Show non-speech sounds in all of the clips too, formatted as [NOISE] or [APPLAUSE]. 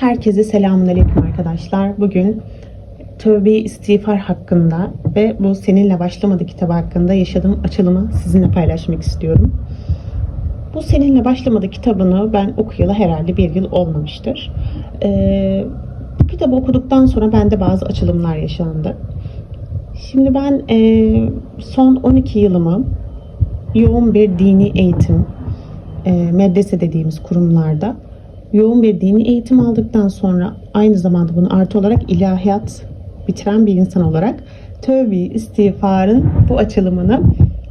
Herkese selamünaleyküm arkadaşlar. Bugün tövbe istiğfar hakkında ve bu seninle başlamadı kitabı hakkında yaşadığım açılımı sizinle paylaşmak istiyorum. Bu seninle başlamadı kitabını ben okuyalı herhalde bir yıl olmamıştır. Ee, bu kitabı okuduktan sonra bende bazı açılımlar yaşandı. Şimdi ben e, son 12 yılımı yoğun bir dini eğitim, e, medrese dediğimiz kurumlarda yoğun bir dini eğitim aldıktan sonra aynı zamanda bunu artı olarak ilahiyat bitiren bir insan olarak tövbe istiğfarın bu açılımını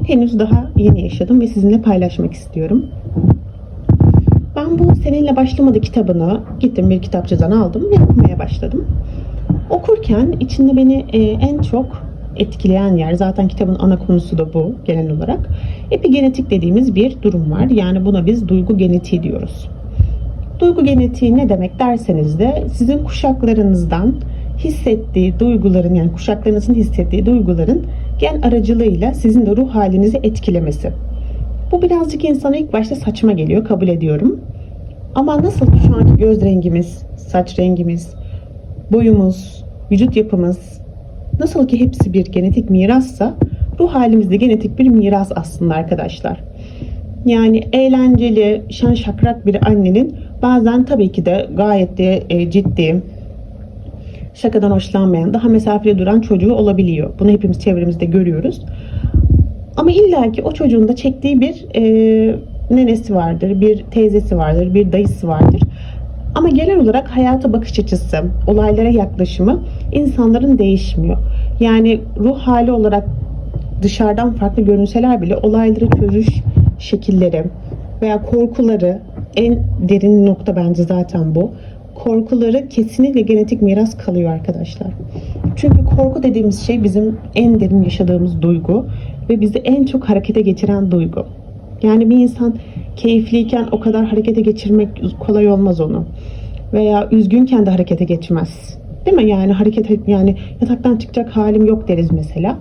henüz daha yeni yaşadım ve sizinle paylaşmak istiyorum. Ben bu seninle başlamadı kitabını gittim bir kitapçıdan aldım ve okumaya başladım. Okurken içinde beni e, en çok etkileyen yer zaten kitabın ana konusu da bu genel olarak. Epigenetik dediğimiz bir durum var. Yani buna biz duygu genetiği diyoruz. Duygu genetiği ne demek derseniz de sizin kuşaklarınızdan hissettiği duyguların yani kuşaklarınızın hissettiği duyguların gen aracılığıyla sizin de ruh halinizi etkilemesi. Bu birazcık insana ilk başta saçma geliyor kabul ediyorum. Ama nasıl şu anki göz rengimiz, saç rengimiz, boyumuz, vücut yapımız nasıl ki hepsi bir genetik mirassa ruh halimizde genetik bir miras aslında arkadaşlar. Yani eğlenceli, şen şakrak bir annenin bazen tabii ki de gayet de e, ciddi, şakadan hoşlanmayan, daha mesafeli duran çocuğu olabiliyor. Bunu hepimiz çevremizde görüyoruz. Ama illaki o çocuğun da çektiği bir e, nenesi vardır, bir teyzesi vardır, bir dayısı vardır. Ama genel olarak hayata bakış açısı, olaylara yaklaşımı insanların değişmiyor. Yani ruh hali olarak dışarıdan farklı görünseler bile olayları çözüş şekilleri veya korkuları en derin nokta bence zaten bu. Korkuları kesinlikle genetik miras kalıyor arkadaşlar. Çünkü korku dediğimiz şey bizim en derin yaşadığımız duygu ve bizi en çok harekete geçiren duygu. Yani bir insan keyifliyken o kadar harekete geçirmek kolay olmaz onu. Veya üzgünken de harekete geçmez. Değil mi? Yani hareket yani yataktan çıkacak halim yok deriz mesela.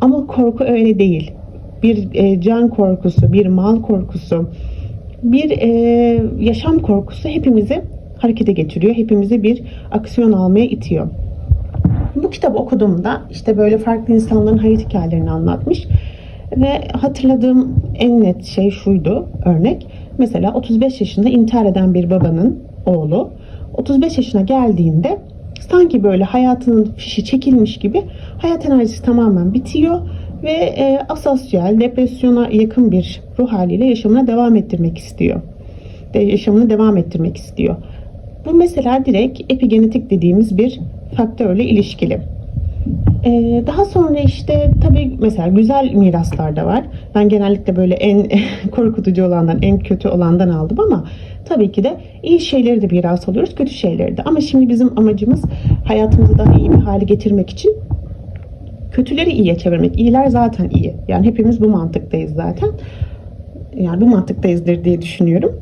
Ama korku öyle değil. Bir e, can korkusu, bir mal korkusu, bir e, yaşam korkusu hepimizi harekete geçiriyor. Hepimizi bir aksiyon almaya itiyor. Bu kitabı okuduğumda işte böyle farklı insanların hayat hikayelerini anlatmış. Ve hatırladığım en net şey şuydu örnek. Mesela 35 yaşında intihar eden bir babanın oğlu 35 yaşına geldiğinde sanki böyle hayatının fişi çekilmiş gibi hayat enerjisi tamamen bitiyor ve e, asosyal, depresyona yakın bir ruh haliyle yaşamına devam ettirmek istiyor. De, yaşamını devam ettirmek istiyor. Bu mesela direkt epigenetik dediğimiz bir faktörle ilişkili. Ee, daha sonra işte tabii mesela güzel miraslar da var. Ben genellikle böyle en [LAUGHS] korkutucu olandan, en kötü olandan aldım ama tabii ki de iyi şeyleri de miras alıyoruz, kötü şeyleri de. Ama şimdi bizim amacımız hayatımızı daha iyi bir hale getirmek için kötüleri iyiye çevirmek. İyiler zaten iyi. Yani hepimiz bu mantıktayız zaten. Yani bu mantıktayızdır diye düşünüyorum.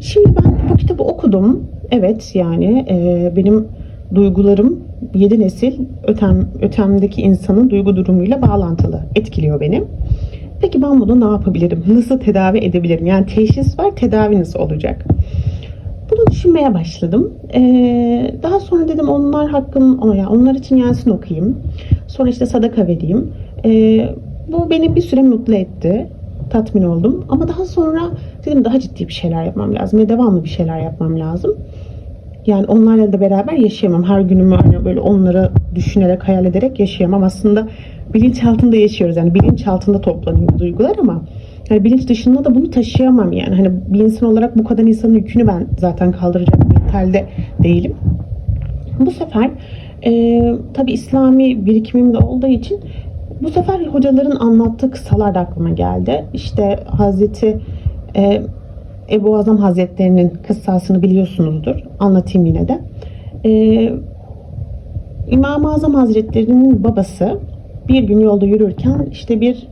Şimdi ben bu kitabı okudum. Evet yani e, benim duygularım 7 nesil ötem, ötemdeki insanın duygu durumuyla bağlantılı. Etkiliyor beni. Peki ben bunu ne yapabilirim? Nasıl tedavi edebilirim? Yani teşhis var, tedaviniz olacak. Bunu düşünmeye başladım. Ee, daha sonra dedim onlar hakkım, yani onlar için Yasin okuyayım. Sonra işte sadaka vereyim. Ee, bu beni bir süre mutlu etti. Tatmin oldum. Ama daha sonra dedim daha ciddi bir şeyler yapmam lazım. Ve devamlı bir şeyler yapmam lazım. Yani onlarla da beraber yaşayamam. Her günümü hani böyle onları düşünerek, hayal ederek yaşayamam. Aslında bilinç altında yaşıyoruz. Yani bilinç altında toplanıyor duygular ama yani bilinç dışında da bunu taşıyamam yani. Hani bir insan olarak bu kadar insanın yükünü ben zaten kaldıracak bir halde değilim. Bu sefer e, tabi İslami birikimim de olduğu için bu sefer hocaların anlattığı kısalar da aklıma geldi. İşte Hazreti e, Ebu Azam Hazretlerinin kıssasını biliyorsunuzdur. Anlatayım yine de. Ee, İmam-ı Azam Hazretlerinin babası bir gün yolda yürürken işte bir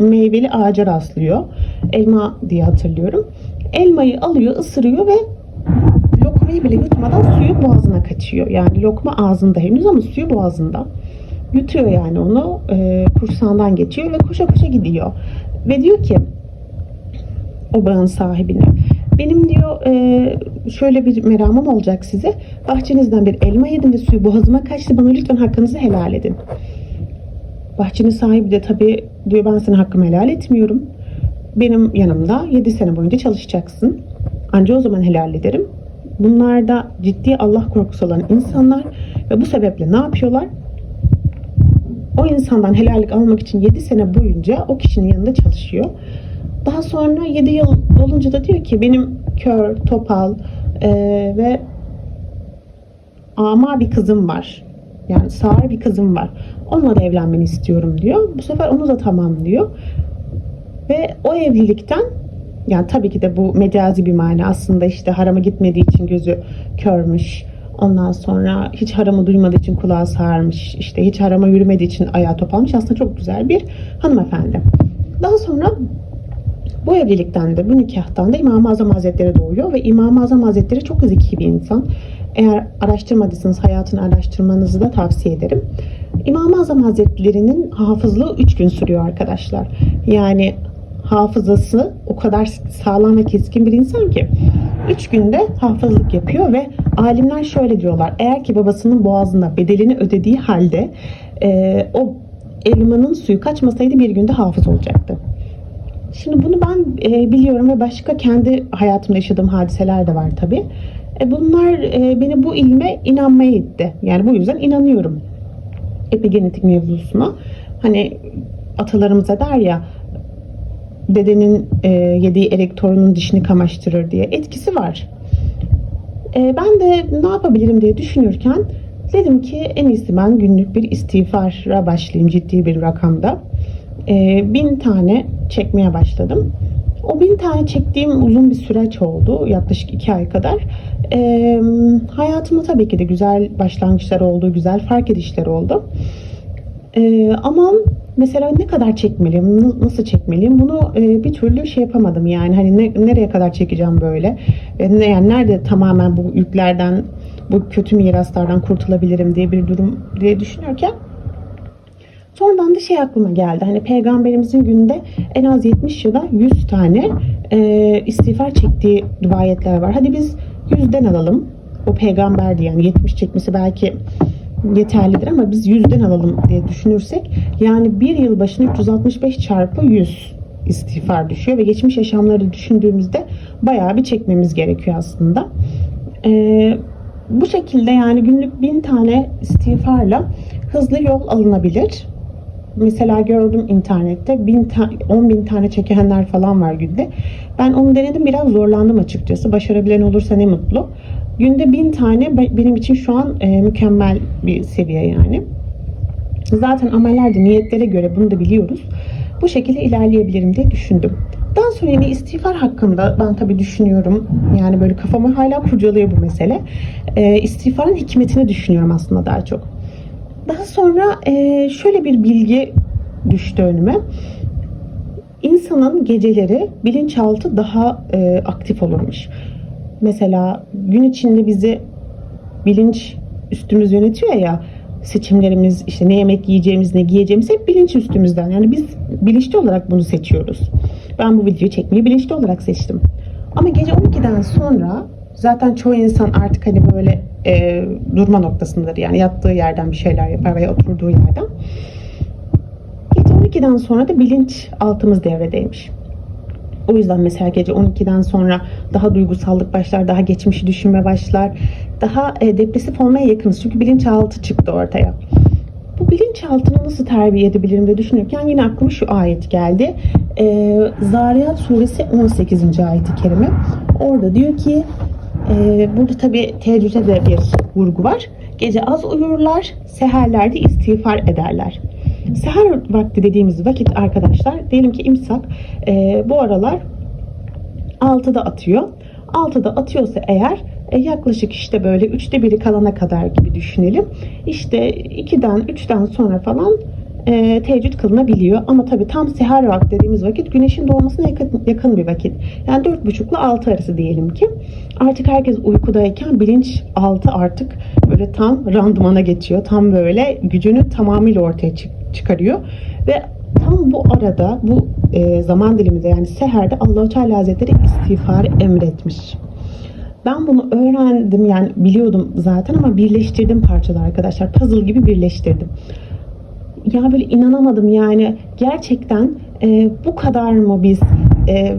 meyveli ağaca rastlıyor. Elma diye hatırlıyorum. Elmayı alıyor, ısırıyor ve lokmayı bile yutmadan suyu boğazına kaçıyor. Yani lokma ağzında henüz ama suyu boğazında. Yutuyor yani onu. E, kursağından geçiyor ve koşa koşa gidiyor. Ve diyor ki o bağın sahibine. Benim diyor e, şöyle bir meramım olacak size. Bahçenizden bir elma yedim ve suyu boğazıma kaçtı. Bana lütfen hakkınızı helal edin. Bahçenin sahibi de tabii diyor ben senin hakkımı helal etmiyorum. Benim yanımda 7 sene boyunca çalışacaksın. Anca o zaman helal ederim. Bunlar da ciddi Allah korkusu olan insanlar ve bu sebeple ne yapıyorlar? O insandan helallik almak için 7 sene boyunca o kişinin yanında çalışıyor. Daha sonra 7 yıl olunca da diyor ki benim kör, topal eee, ve ama bir kızım var. Yani sağır bir kızım var. Onunla da evlenmeni istiyorum diyor. Bu sefer onu da tamam diyor. Ve o evlilikten yani tabii ki de bu mecazi bir mani aslında işte harama gitmediği için gözü körmüş. Ondan sonra hiç haramı duymadığı için kulağı sağırmış. işte hiç harama yürümediği için ayağı topalmış. Aslında çok güzel bir hanımefendi. Daha sonra bu evlilikten de bu nikahtan da İmam-ı Azam Hazretleri doğuyor ve İmam-ı Azam Hazretleri çok zeki bir insan. Eğer araştırmadıysanız hayatını araştırmanızı da tavsiye ederim. İmam-ı Azam Hazretleri'nin hafızlığı 3 gün sürüyor arkadaşlar. Yani hafızası o kadar sağlam ve keskin bir insan ki 3 günde hafızlık yapıyor ve alimler şöyle diyorlar. Eğer ki babasının boğazında bedelini ödediği halde e, o elmanın suyu kaçmasaydı bir günde hafız olacaktı. Şimdi bunu ben e, biliyorum ve başka kendi hayatımda yaşadığım hadiseler de var tabi. E, bunlar e, beni bu ilme inanmaya itti. Yani bu yüzden inanıyorum epigenetik mevzusuna. Hani atalarımıza der ya dedenin e, yediği torunun dişini kamaştırır diye etkisi var. E, ben de ne yapabilirim diye düşünürken dedim ki en iyisi ben günlük bir istiğfara başlayayım ciddi bir rakamda. E, bin tane çekmeye başladım. O bin tane çektiğim uzun bir süreç oldu. Yaklaşık iki ay kadar. E, hayatımda tabii ki de güzel başlangıçlar oldu, güzel fark edişler oldu. E, ama mesela ne kadar çekmeliyim, nasıl çekmeliyim bunu e, bir türlü şey yapamadım yani hani ne, nereye kadar çekeceğim böyle, e, yani nerede tamamen bu yüklerden, bu kötü miraslardan kurtulabilirim diye bir durum diye düşünürken Sonradan da şey aklıma geldi. Hani peygamberimizin günde en az 70 ya da 100 tane e, istiğfar çektiği rivayetler var. Hadi biz 100'den alalım. O peygamberdi yani 70 çekmesi belki yeterlidir ama biz 100'den alalım diye düşünürsek yani bir yıl başına 365 çarpı 100 istiğfar düşüyor ve geçmiş yaşamları düşündüğümüzde bayağı bir çekmemiz gerekiyor aslında. Ee, bu şekilde yani günlük bin tane istiğfarla hızlı yol alınabilir. Mesela gördüm internette bin ta- 10 bin tane çekenler falan var günde. Ben onu denedim biraz zorlandım açıkçası. Başarabilen olursa ne mutlu. Günde bin tane be- benim için şu an e, mükemmel bir seviye yani. Zaten amellerde niyetlere göre bunu da biliyoruz. Bu şekilde ilerleyebilirim diye düşündüm. Daha sonra yine istiğfar hakkında ben tabii düşünüyorum. Yani böyle kafamı hala kurcalıyor bu mesele. Ee, istiğfarın hikmetini düşünüyorum aslında daha çok. Daha sonra e, şöyle bir bilgi düştü önüme. İnsanın geceleri bilinçaltı daha e, aktif olurmuş. Mesela gün içinde bizi bilinç üstümüz yönetiyor ya seçimlerimiz işte ne yemek yiyeceğimiz ne giyeceğimiz hep bilinç üstümüzden. Yani biz bilinçli olarak bunu seçiyoruz. Ben bu videoyu çekmeyi bilinçli olarak seçtim. Ama gece 12'den sonra zaten çoğu insan artık hani böyle e, durma noktasındadır. Yani yattığı yerden bir şeyler yapar veya oturduğu yerden. Gece 12'den sonra da bilinç altımız devredeymiş. O yüzden mesela gece 12'den sonra daha duygusallık başlar, daha geçmişi düşünme başlar. Daha e, depresif olmaya yakınız. Çünkü bilinçaltı çıktı ortaya. Bu bilinçaltını nasıl terbiye edebilirim diye düşünürken yine aklıma şu ayet geldi. E, Zariyat suresi 18. ayeti kerime. Orada diyor ki e, burada tabi teheccüde de bir vurgu var. Gece az uyurlar, seherlerde istiğfar ederler. Seher vakti dediğimiz vakit arkadaşlar diyelim ki imsak e, bu aralar 6'da atıyor. 6'da atıyorsa eğer e, yaklaşık işte böyle üçte biri kalana kadar gibi düşünelim. İşte 2'den 3'ten sonra falan e, teheccüd kılınabiliyor. Ama tabii tam seher vakti dediğimiz vakit güneşin doğmasına yakın, yakın bir vakit. Yani 4.30 ile 6 arası diyelim ki. Artık herkes uykudayken bilinç altı artık böyle tam randımana geçiyor. Tam böyle gücünü tamamıyla ortaya çık- çıkarıyor. Ve tam bu arada bu e, zaman diliminde yani seherde Allahu Teala Hazretleri istiğfarı emretmiş. Ben bunu öğrendim yani biliyordum zaten ama birleştirdim parçalar arkadaşlar. Puzzle gibi birleştirdim. Ya böyle inanamadım yani gerçekten e, bu kadar mı biz e,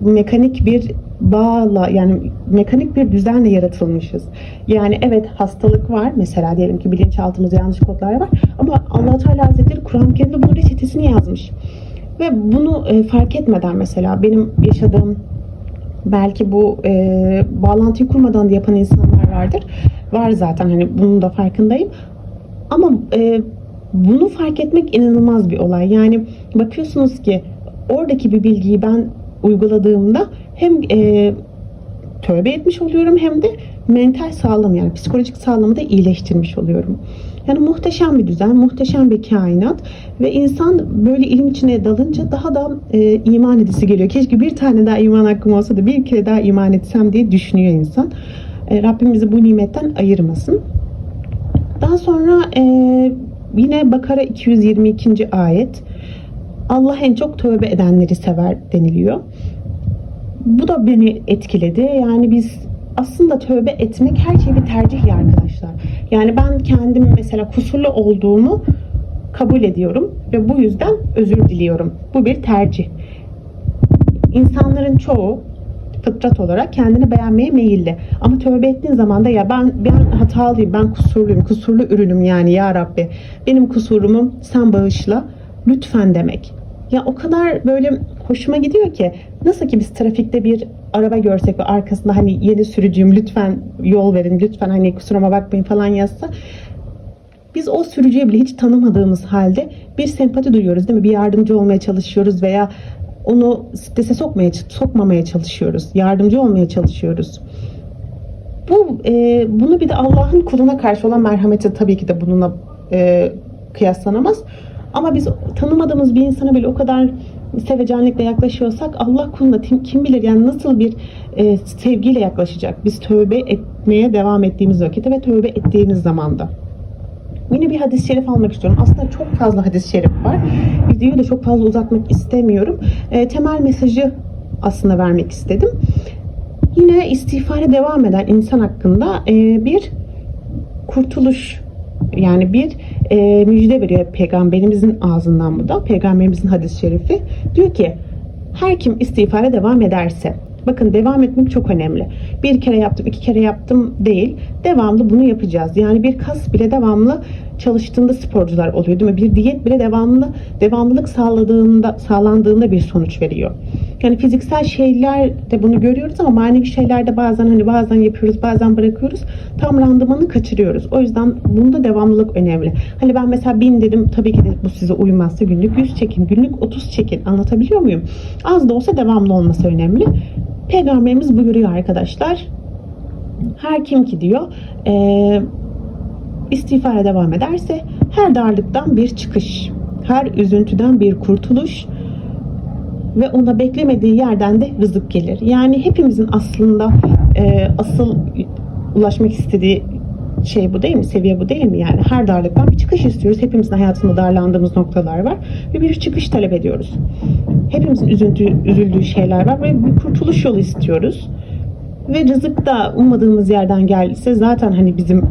mekanik bir bağla yani mekanik bir düzenle yaratılmışız. Yani evet hastalık var. Mesela diyelim ki bilinçaltımızda yanlış kodlar var. Ama allah Teala Hazretleri Kur'an-ı Kerim'de bunun reçetesini yazmış. Ve bunu e, fark etmeden mesela benim yaşadığım belki bu e, bağlantıyı kurmadan da yapan insanlar vardır. Var zaten hani bunun da farkındayım. Ama e, bunu fark etmek inanılmaz bir olay. Yani bakıyorsunuz ki oradaki bir bilgiyi ben uyguladığımda hem e, tövbe etmiş oluyorum hem de mental sağlam yani psikolojik sağlamı da iyileştirmiş oluyorum. Yani muhteşem bir düzen, muhteşem bir kainat ve insan böyle ilim içine dalınca daha da e, iman edisi geliyor. Keşke bir tane daha iman hakkım olsa da bir kere daha iman etsem diye düşünüyor insan. E, Rabbim bu nimetten ayırmasın. Daha sonra e, yine Bakara 222. ayet Allah en çok tövbe edenleri sever deniliyor. Bu da beni etkiledi. Yani biz aslında tövbe etmek her şey bir tercih ya arkadaşlar. Yani ben kendim mesela kusurlu olduğumu kabul ediyorum ve bu yüzden özür diliyorum. Bu bir tercih. İnsanların çoğu fıtrat olarak kendini beğenmeye meyilli. Ama tövbe ettiğin zaman da ya ben ben hatalıyım, ben kusurluyum, kusurlu ürünüm yani ya Rabbi. Benim kusurumu sen bağışla lütfen demek. Ya o kadar böyle hoşuma gidiyor ki nasıl ki biz trafikte bir araba görsek ve arkasında hani yeni sürücüyüm lütfen yol verin lütfen hani kusuruma bakmayın falan yazsa biz o sürücüye bile hiç tanımadığımız halde bir sempati duyuyoruz değil mi? Bir yardımcı olmaya çalışıyoruz veya onu strese sokmaya sokmamaya çalışıyoruz. Yardımcı olmaya çalışıyoruz. Bu e, bunu bir de Allah'ın kuluna karşı olan merhameti tabii ki de bununla e, kıyaslanamaz. Ama biz tanımadığımız bir insana bile o kadar sevecenlikle yaklaşıyorsak Allah kuluna kim, bilir yani nasıl bir e, sevgiyle yaklaşacak. Biz tövbe etmeye devam ettiğimiz vakitte ve tövbe ettiğimiz zamanda. Yine bir hadis-i şerif almak istiyorum. Aslında çok fazla hadis-i şerif var. Videoyu da çok fazla uzatmak istemiyorum. E, temel mesajı aslında vermek istedim. Yine istiğfara devam eden insan hakkında e, bir kurtuluş yani bir e, müjde veriyor peygamberimizin ağzından bu da. Peygamberimizin hadis-i şerifi. Diyor ki her kim istiğfara devam ederse Bakın devam etmek çok önemli. Bir kere yaptım, iki kere yaptım değil. Devamlı bunu yapacağız. Yani bir kas bile devamlı çalıştığında sporcular oluyor değil mi? Bir diyet bile devamlı devamlılık sağladığında sağlandığında bir sonuç veriyor. Yani fiziksel şeyler de bunu görüyoruz ama manevi şeylerde bazen hani bazen yapıyoruz, bazen bırakıyoruz. Tam randımanı kaçırıyoruz. O yüzden bunda devamlılık önemli. Hani ben mesela bin dedim tabii ki de bu size uymazsa günlük 100 çekin, günlük 30 çekin. Anlatabiliyor muyum? Az da olsa devamlı olması önemli. Peygamberimiz buyuruyor arkadaşlar. Her kim ki diyor e, istiğfara devam ederse her darlıktan bir çıkış, her üzüntüden bir kurtuluş ve ona beklemediği yerden de rızık gelir. Yani hepimizin aslında e, asıl ulaşmak istediği şey bu değil mi? Seviye bu değil mi? Yani her darlıktan bir çıkış istiyoruz. Hepimizin hayatında darlandığımız noktalar var ve bir çıkış talep ediyoruz. Hepimizin üzüntü, üzüldüğü şeyler var ve bir kurtuluş yolu istiyoruz. Ve rızık da ummadığımız yerden geldiyse zaten hani bizim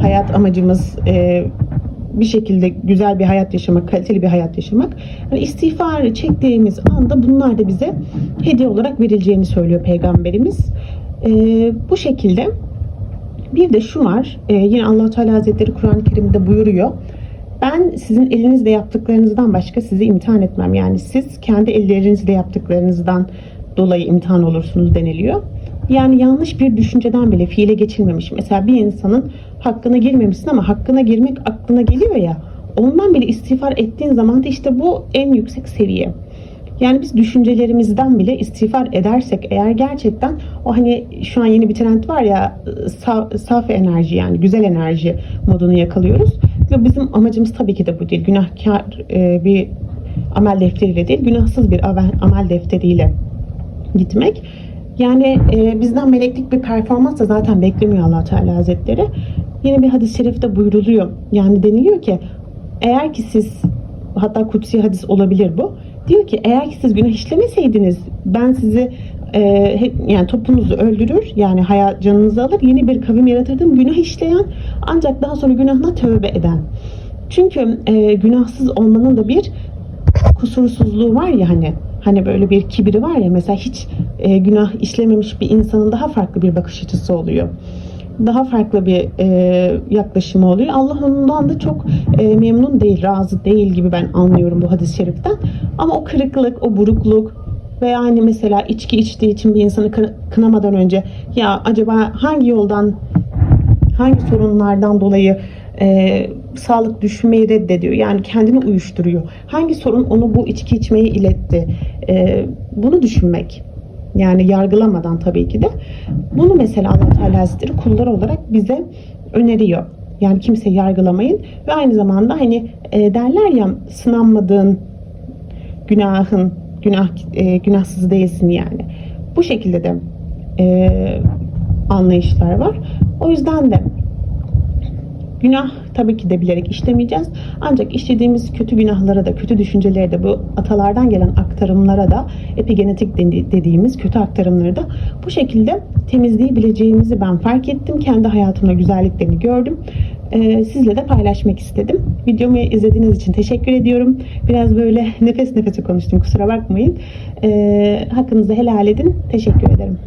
hayat amacımız e, bir şekilde güzel bir hayat yaşamak, kaliteli bir hayat yaşamak. Yani istiğfarı çektiğimiz anda bunlar da bize hediye olarak verileceğini söylüyor Peygamberimiz. E, bu şekilde bir de şu var. E, yine allah Teala Hazretleri Kur'an-ı Kerim'de buyuruyor. Ben sizin elinizle yaptıklarınızdan başka sizi imtihan etmem. Yani siz kendi ellerinizle yaptıklarınızdan dolayı imtihan olursunuz deniliyor. Yani yanlış bir düşünceden bile fiile geçilmemiş. Mesela bir insanın hakkına girmemişsin ama hakkına girmek aklına geliyor ya. Ondan bile istiğfar ettiğin zaman da işte bu en yüksek seviye. Yani biz düşüncelerimizden bile istiğfar edersek eğer gerçekten o hani şu an yeni bir trend var ya saf, saf enerji yani güzel enerji modunu yakalıyoruz. Ve bizim amacımız tabii ki de bu değil. Günahkar e, bir amel defteriyle değil, günahsız bir amel defteriyle gitmek. Yani e, bizden meleklik bir performans da zaten beklemiyor allah Teala Hazretleri. Yine bir hadis-i şerifte buyruluyor. Yani deniliyor ki eğer ki siz hatta kutsi hadis olabilir bu. Diyor ki eğer ki siz günah işlemeseydiniz ben sizi e, yani topunuzu öldürür yani hayat canınızı alır yeni bir kavim yaratırdım günah işleyen ancak daha sonra günahına tövbe eden. Çünkü e, günahsız olmanın da bir kusursuzluğu var ya hani hani böyle bir kibiri var ya mesela hiç e, günah işlememiş bir insanın daha farklı bir bakış açısı oluyor. Daha farklı bir e, yaklaşımı oluyor. Allah ondan da çok e, memnun değil, razı değil gibi ben anlıyorum bu hadis-i şeriften. Ama o kırıklık, o burukluk veya hani mesela içki içtiği için bir insanı kı- kınamadan önce ya acaba hangi yoldan hangi sorunlardan dolayı e, sağlık düşünmeyi reddediyor. Yani kendini uyuşturuyor. Hangi sorun onu bu içki içmeye iletti? E, bunu düşünmek. Yani yargılamadan tabii ki de. Bunu mesela allah Teala Hazretleri kullar olarak bize öneriyor. Yani kimseyi yargılamayın ve aynı zamanda hani e, derler ya sınanmadığın günahın günah e, günahsız değilsin yani. Bu şekilde de e, anlayışlar var. O yüzden de Günah tabii ki de bilerek işlemeyeceğiz. Ancak işlediğimiz kötü günahlara da, kötü düşüncelere de, bu atalardan gelen aktarımlara da, epigenetik dedi- dediğimiz kötü aktarımları da bu şekilde temizleyebileceğimizi ben fark ettim. Kendi hayatımda güzelliklerini gördüm. Ee, sizle de paylaşmak istedim. Videomu izlediğiniz için teşekkür ediyorum. Biraz böyle nefes nefese konuştum kusura bakmayın. Ee, hakkınızı helal edin. Teşekkür ederim.